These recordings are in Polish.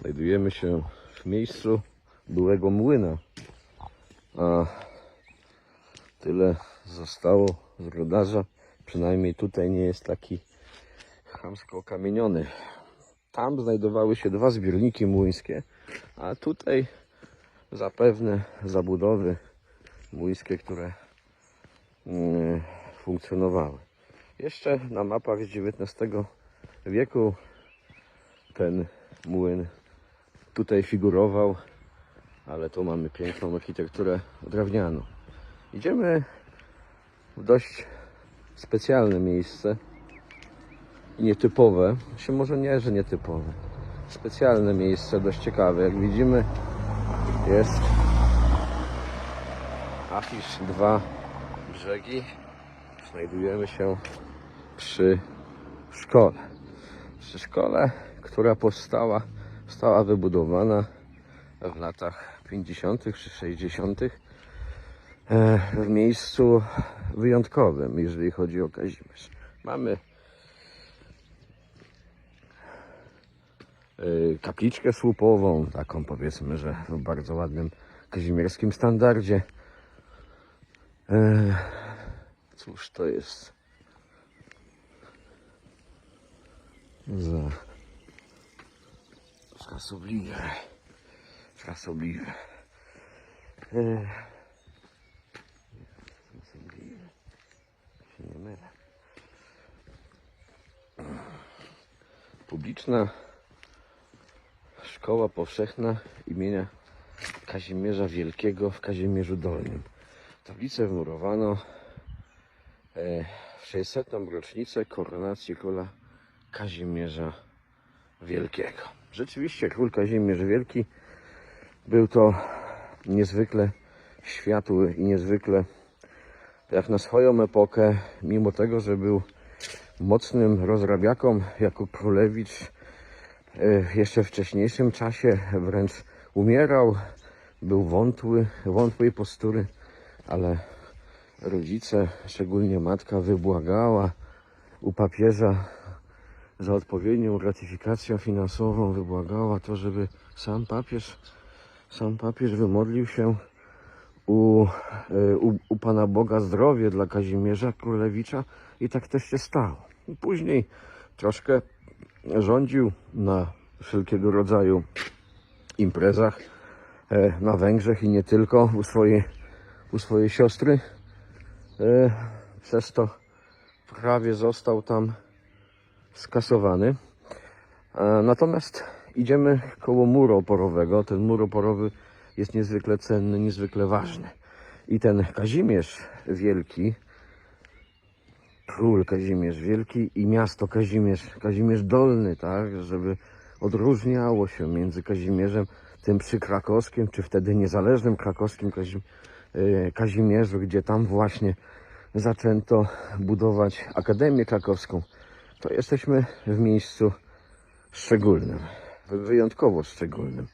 Znajdujemy się w miejscu byłego młyna. A tyle zostało z rodarza. Przynajmniej tutaj nie jest taki chamsko okamieniony. Tam znajdowały się dwa zbiorniki młyńskie, a tutaj zapewne zabudowy młyńskie, które mm, funkcjonowały. Jeszcze na mapach z XIX wieku ten młyn tutaj figurował, ale tu mamy piękną architekturę drewnianą. Idziemy w dość specjalne miejsce nietypowe, się może nie, że nietypowe, specjalne miejsce, dość ciekawe. Jak widzimy jest afisz dwa brzegi. Znajdujemy się przy szkole. Przy szkole, która powstała, została wybudowana w latach 50. czy 60. e, w miejscu wyjątkowym, jeżeli chodzi o Kazimierz. Mamy e, kapliczkę słupową, taką powiedzmy, że w bardzo ładnym kazimierskim standardzie. E, Cóż to jest za frasobliwe, frasobliwe. E, Frasobliwe. Się nie mylę. Publiczna Szkoła Powszechna imienia Kazimierza Wielkiego w Kazimierzu Dolnym. Tablicę wmurowano e, w 600. rocznicę koronacji króla Kazimierza Wielkiego. Rzeczywiście król Kazimierz Wielki był to niezwykle światły i niezwykle jak na swoją epokę, mimo tego, że był mocnym rozrabiaką jako królewicz, e, jeszcze w wcześniejszym czasie wręcz umierał, był wątły, wątłej postury, ale rodzice, szczególnie matka, wybłagała u papieża za odpowiednią gratyfikację finansową, wybłagała to, żeby sam papież, sam papież wymodlił się u, e, u, u Pana Boga zdrowie dla Kazimierza Królewicza i tak też się stało. Później troszkę rządził na wszelkiego rodzaju imprezach e, na Węgrzech i nie tylko u swojej, u swojej siostry. E, Przez to prawie został tam skasowany. E, Natomiast idziemy koło muru oporowego. Ten mur oporowy jest niezwykle cenny, niezwykle ważny. I ten Kazimierz Wielki, król Kazimierz Wielki i miasto Kazimierz, Kazimierz Dolny, tak, żeby odróżniało się między Kazimierzem tym przykrakowskim, czy wtedy niezależnym krakowskim e, Kazimierzu, gdzie tam właśnie zaczęto budować Akademię Krakowską, to jesteśmy w miejscu szczególnym, wyjątkowo szczególnym,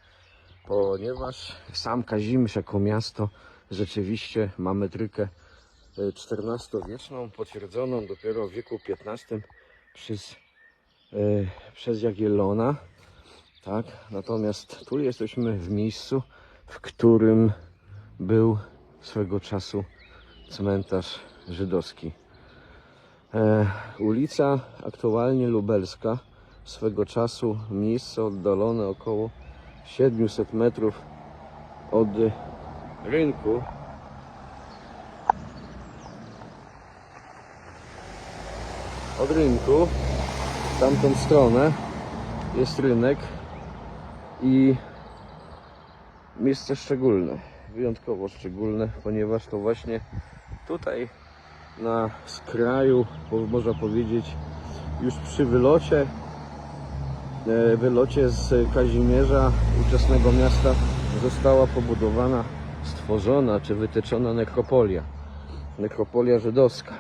ponieważ sam Kazimierz jako miasto rzeczywiście ma metrykę e, XIV-wieczną, potwierdzoną dopiero w wieku XV przez, e, przez Jagiellona. Tak? Natomiast tu jesteśmy w miejscu, w którym był swego czasu cmentarz żydowski. E, ulica aktualnie Lubelska, swego czasu miejsce oddalone około 700 metrów od rynku. Od rynku, w tamtą stronę jest rynek i miejsce szczególne, wyjątkowo szczególne, ponieważ to właśnie tutaj na skraju, można powiedzieć, już przy wylocie, e, wylocie z Kazimierza, ówczesnego miasta, została pobudowana, stworzona czy wytyczona nekropolia. Nekropolia żydowska.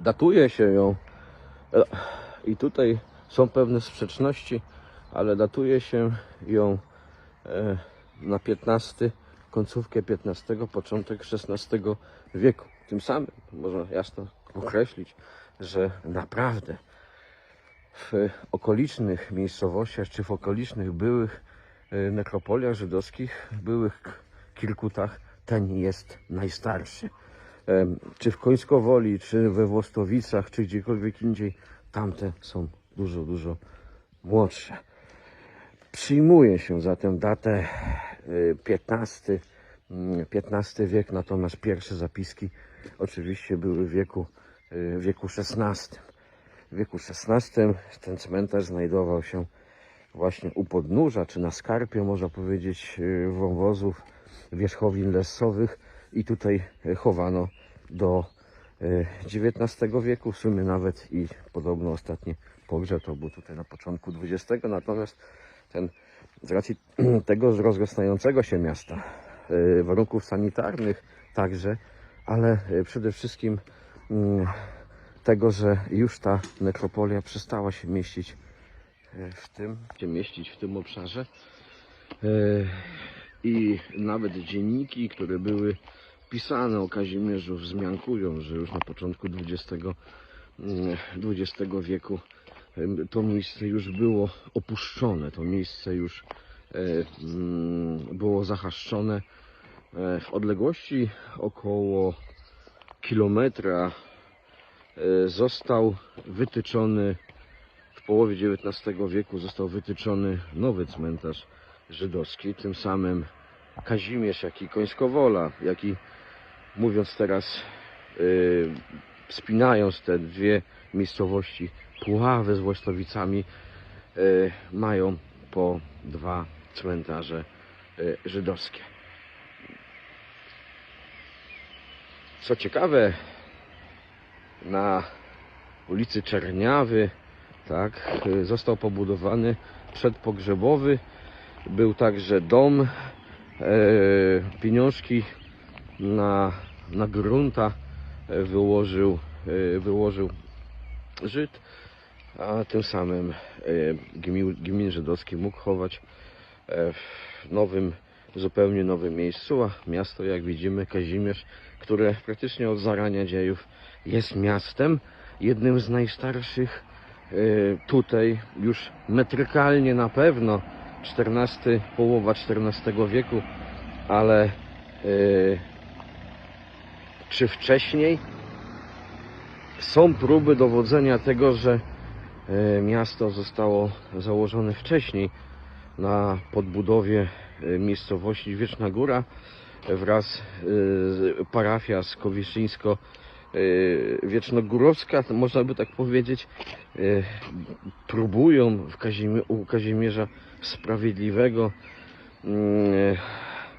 Datuje się ją e, i tutaj są pewne sprzeczności, ale datuje się ją e, na XV, końcówkę XV, początek XVI wieku. Tym samym można jasno określić, że naprawdę w okolicznych miejscowościach, czy w okolicznych byłych e, nekropoliach żydowskich, byłych kilkutach, ten jest najstarszy. Czy w Końskowoli, czy we Włostowicach, czy gdziekolwiek indziej, tamte są dużo, dużo młodsze. Przyjmuje się zatem datę y, 15, mm, 15 wiek, natomiast pierwsze zapiski oczywiście były w wieku, y, wieku XVI. W wieku XVI ten cmentarz znajdował się właśnie u podnóża, czy na skarpie, można powiedzieć, y, wąwozów wierzchowin lesowych i tutaj y, chowano do y, XIX wieku, w sumie nawet i podobno ostatni pogrzeb to był tutaj na początku XX, natomiast ten z racji tego rozrastającego się miasta, y, warunków sanitarnych także, ale y, przede wszystkim mm, tego, że już ta nekropolia przestała się mieścić y, w tym, się mieścić w tym obszarze. I nawet dzienniki, które były pisane o Kazimierzu wzmiankują, że już na początku XX, mm, XX wieku em, to miejsce już było opuszczone, to miejsce już e, mm, było zahaszczone E, w odległości około kilometra e, został wytyczony w połowie XIX wieku został wytyczony nowy cmentarz żydowski, tym samym Kazimierz, jak i Końskowola, jak i mówiąc teraz, yy, spinając te dwie miejscowości, Puławy z Włostowicami, yy, mają po dwa cmentarze yy, żydowskie. Co ciekawe, na ulicy Czerniawy tak, yy, został pobudowany przedpogrzebowy. Był także dom, e, pieniążki na, na grunta e, wyłożył, e, wyłożył Żyd, a tym samym e, gmin, gmin żydowski mógł chować e, w nowym, zupełnie nowym miejscu, a miasto, jak widzimy, Kazimierz, które praktycznie od zarania dziejów jest miastem, jednym z najstarszych e, tutaj, już metrykalnie na pewno, XIV, połowa XIV wieku, ale czy wcześniej są próby dowodzenia tego, że e, miasto zostało założone wcześniej na podbudowie e, miejscowości Wieczna Góra wraz e, z parafia Skowiszyńsko Wiecznogórowska, można by tak powiedzieć, próbują w Kazimie, u Kazimierza Sprawiedliwego mm,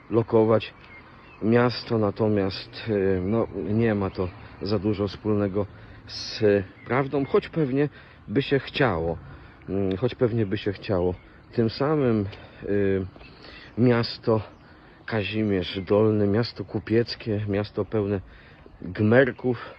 lokować miasto, natomiast no, nie ma to za dużo wspólnego z prawdą, choć pewnie by się chciało, Mm, choć pewnie by się chciało. Tym samym y, miasto Kazimierz Dolny, miasto kupieckie, miasto pełne gmerków,